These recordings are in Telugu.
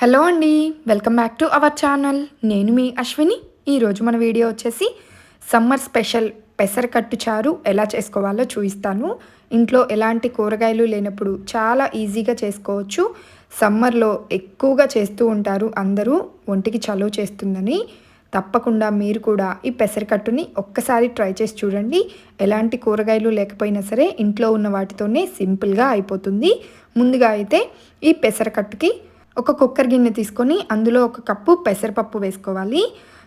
హలో అండి welcome back to our channel. నేను మీ అశ్విని. ఈరోజు మన వీడియో వచ్చేసి సమ్మర్ స్పెషల్ పెసరకట్టు చారు ఎలా చేసుకోవాలో చూపిస్తాను. ఇంట్లో ఎలాంటి కూరగాయలు లేనప్పుడు చాలా ఈజీగా చేసుకోవచ్చు. సమ్మర్లో ఎక్కువగా చేస్తూ ఉంటారు అందరూ ఒంటికి చలువ చేస్తుందని. తప్పకుండా మీరు కూడా ఈ పెసరకట్టుని ఒక్కసారి ట్రై చేసి చూడండి. ఎలాంటి కూరగాయలు లేకపోయినా సరే ఇంట్లో ఉన్న వాటితోనే సింపుల్గా అయిపోతుంది. ముందుగా అయితే ఈ పెసరకట్టుకి ఒక కుక్కర్ గిన్నె తీసుకొని అందులో ఒక కప్పు పెసరపప్పు వేసుకోవాలి.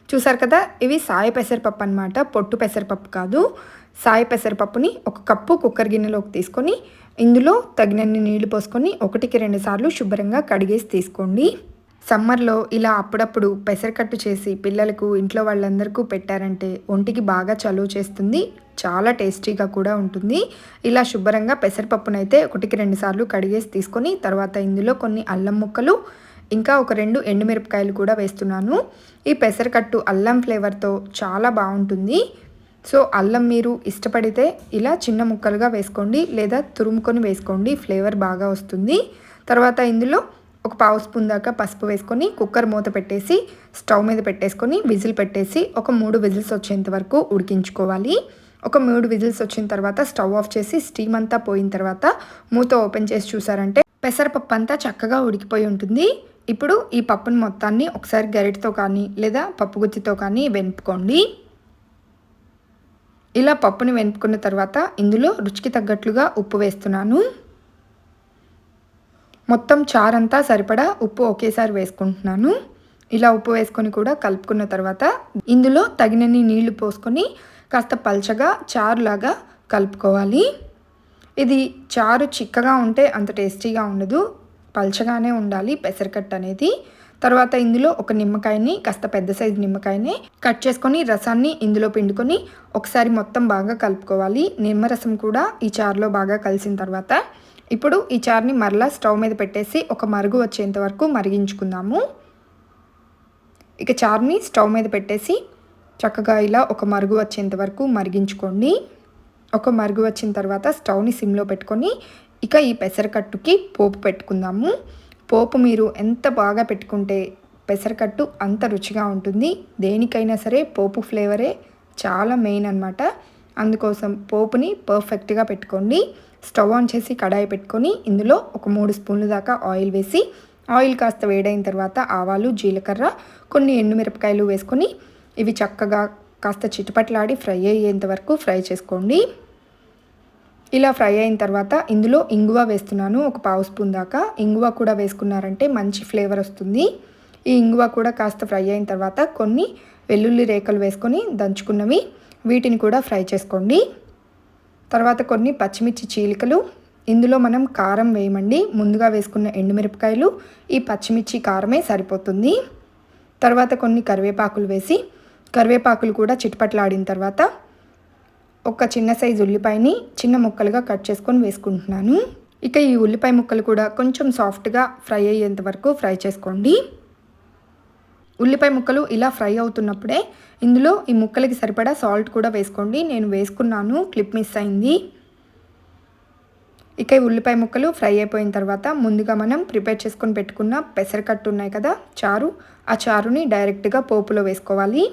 చూసారు కదా ఇవి సాయ పెసరపప్పు అనమాట పొట్టు పెసరపప్పు కాదు. సాయ పెసరపప్పుని ఒక కప్పు కుక్కర్ గిన్నెలోకి తీసుకొని ఇందులో తగినన్ని నీళ్ళు పోసుకొని ఒకటికి రెండు సార్లు శుభ్రంగా కడిగేసి తీసుకోండి. సమ్మర్లో ఇలా అప్పుడప్పుడు పెసరకట్టు చేసి పిల్లలకు ఇంట్లో వాళ్ళందరికీ పెట్టారంటే ఒంటికి బాగా చలువ చేస్తుంది చాలా టేస్టీగా కూడా ఉంటుంది. ఇలా శుభ్రంగా పెసరపప్పునైతే ఒకటికి రెండు సార్లు కడిగేసి తీసుకొని తర్వాత ఇందులో కొన్ని అల్లం ముక్కలు ఇంకా ఒక రెండు ఎండుమిరపకాయలు కూడా వేస్తున్నాను. ఈ పెసరకట్టు అల్లం ఫ్లేవర్తో చాలా బాగుంటుంది. సో అల్లం మీరు ఇష్టపడితే ఇలా చిన్న ముక్కలుగా వేసుకోండి లేదా తురుముకొని వేసుకోండి ఫ్లేవర్ బాగా వస్తుంది. తర్వాత ఇందులో ఒక పావు స్పూన్ దాకా పసుపు వేసుకొని కుక్కర్ మూత పెట్టేసి స్టవ్ మీద పెట్టేసుకొని విజిల్ పెట్టేసి ఒక మూడు విజిల్స్ వచ్చేంత వరకు ఉడికించుకోవాలి. ఒక మూడు విజిల్స్ వచ్చిన తర్వాత స్టవ్ ఆఫ్ చేసి స్టీమ్ అంతా పోయిన తర్వాత మూత ఓపెన్ చేసి చూసారంటే పెసరపప్పు అంతా చక్కగా ఉడికిపోయి ఉంటుంది. ఇప్పుడు ఈ పప్పుని మొత్తాన్ని ఒకసారి గరిటతో కానీ లేదా పప్పు గుత్తితో కానీ వెనుపుకోండి ఇలా పప్పుని వెనుపుకున్న తర్వాత ఇందులో రుచికి తగ్గట్లుగా ఉప్పు వేస్తున్నాను. మొత్తం చారంతా సరిపడా ఉప్పు ఒకేసారి వేసుకుంటున్నాను. ఇలా ఉప్పు వేసుకొని కూడా కలుపుకున్న తర్వాత ఇందులో తగినన్ని నీళ్ళు పోసుకొని కాస్త పల్చగా చారులాగా కలుపుకోవాలి. ఇది చారు చిక్కగా ఉంటే అంత టేస్టీగా ఉండదు. పల్చగానే ఉండాలి పెసరకట్ అనేది. తర్వాత ఇందులో ఒక నిమ్మకాయని కాస్త పెద్ద సైజు నిమ్మకాయని కట్ చేసుకొని రసాన్ని ఇందులో పిండుకొని ఒకసారి మొత్తం బాగా కలుపుకోవాలి. నిమ్మరసం కూడా ఈ చారులో బాగా కలిసిన తర్వాత ఇప్పుడు ఈ చారుని మరలా స్టవ్ మీద పెట్టేసి ఒక మరుగు వచ్చేంత వరకు మరిగించుకుందాము. ఇక చారుని స్టవ్ మీద పెట్టేసి చక్కగా ఇలా ఒక మరుగు వచ్చేంత వరకు మరిగించుకోండి. ఒక మరుగు వచ్చిన తర్వాత స్టవ్ని సిమ్లో పెట్టుకొని ఇక ఈ పెసరకట్టుకి పోపు పెట్టుకుందాము. పోపు మీరు ఎంత బాగా పెట్టుకుంటే పెసరకట్టు అంత రుచిగా ఉంటుంది. దేనికైనా సరే పోపు ఫ్లేవరే చాలా మెయిన్ అనమాట అందుకోసం పోపుని పర్ఫెక్ట్గా పెట్టుకోండి. స్టవ్ ఆన్ చేసి కడాయి పెట్టుకొని ఇందులో ఒక మూడు స్పూన్ల దాకా ఆయిల్ వేసి ఆయిల్ కాస్త వేడైన తర్వాత ఆవాలు జీలకర్ర కొన్ని ఎండుమిరపకాయలు వేసుకొని ఇవి చక్కగా కాస్త చిటపట్లాడి ఫ్రై అయ్యేంత వరకు ఫ్రై చేసుకోండి. ఇలా ఫ్రై అయిన తర్వాత ఇందులో ఇంగువ వేస్తున్నాను ఒక పావు స్పూన్ దాకా. ఇంగువ కూడా వేసుకున్నారంటే మంచి ఫ్లేవర్ వస్తుంది. ఈ ఇంగువ కూడా కాస్త ఫ్రై అయిన తర్వాత కొన్ని వెల్లుల్లి రేకలు వేసుకొని దంచుకున్నవి. వీటిని కూడా ఫ్రై చేసుకోండి. తర్వాత కొన్ని పచ్చిమిర్చి చీలికలు. ఇందులో మనం కారం వేయమండి. ముందుగా వేసుకున్న ఎండుమిరపకాయలు ఈ పచ్చిమిర్చి కారమే సరిపోతుంది. తర్వాత కొన్ని కరివేపాకులు వేసి కరివేపాకులు కూడా చిట్పట్లాడిన తర్వాత ఒక చిన్న సైజు ఉల్లిపాయని చిన్న ముక్కలుగా కట్ చేసుకొని వేసుకుంటున్నాను. ఇక ఈ ఉల్లిపాయ ముక్కలు కూడా కొంచెం సాఫ్ట్గా ఫ్రై అయ్యేంత వరకు ఫ్రై చేసుకోండి. ఉల్లిపాయ ముక్కలు ఇలా ఫ్రై అవుతున్నప్పుడే ఇందులో ఈ ముక్కలకి సరిపడా సాల్ట్ కూడా వేసుకోండి. నేను వేసుకున్నాను క్లిప్ మిస్ అయింది. ఇక ఈ ఉల్లిపాయ ముక్కలు ఫ్రై అయిపోయిన తర్వాత ముందుగా మనం ప్రిపేర్ చేసుకొని పెట్టుకున్న పెసరకట్టు ఉన్నాయి కదా చారు ఆ చారుని డైరెక్ట్గా పోపులో వేసుకోవాలి.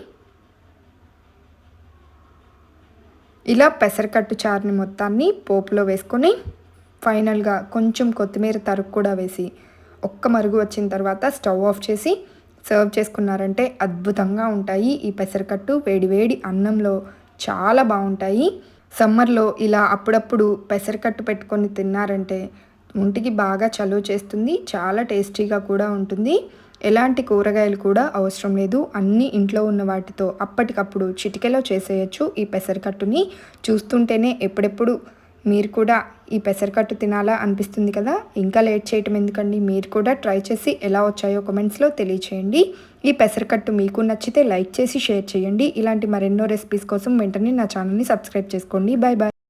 ఇలా పెసరకట్టు చారుని మొత్తాన్ని పోపులో వేసుకొని ఫైనల్గా కొంచెం కొత్తిమీర తరుగు కూడా వేసి ఒక్క మరుగు వచ్చిన తర్వాత స్టవ్ ఆఫ్ చేసి సర్వ్ చేసుకున్నారంటే అద్భుతంగా ఉంటాయి. ఈ పెసరకట్టు వేడి వేడి అన్నంలో చాలా బాగుంటాయి. సమ్మర్లో ఇలా అప్పుడప్పుడు పెసరకట్టు పెట్టుకొని తిన్నారంటే ఒంటికి బాగా చలువ చేస్తుంది. చాలా టేస్టీగా కూడా ఉంటుంది. ఎలాంటి కూరగాయలు కూడా అవసరం లేదు. అన్ని ఇంట్లో ఉన్న వాటితో అప్పటికప్పుడు చిటికెలో చేసేయచ్చు ఈ పెసరకట్టుని. చూస్తుంటేనే ఎప్పుడెప్పుడు మీరు కూడా ఈ పెసరకట్టు తినాలా అనిపిస్తుంది కదా? ఇంకా లేట్ చేయటం ఎందుకండి? మీరు కూడా ట్రై చేసి ఎలా వచ్చాయో కమెంట్స్లో తెలియచేయండి. ఈ పెసరకట్టు మీకు నచ్చితే లైక్ చేసి షేర్ చేయండి. ఇలాంటి మరెన్నో రెసిపీస్ కోసం వెంటనే నా ఛానల్ని సబ్స్క్రైబ్ చేసుకోండి. Bye bye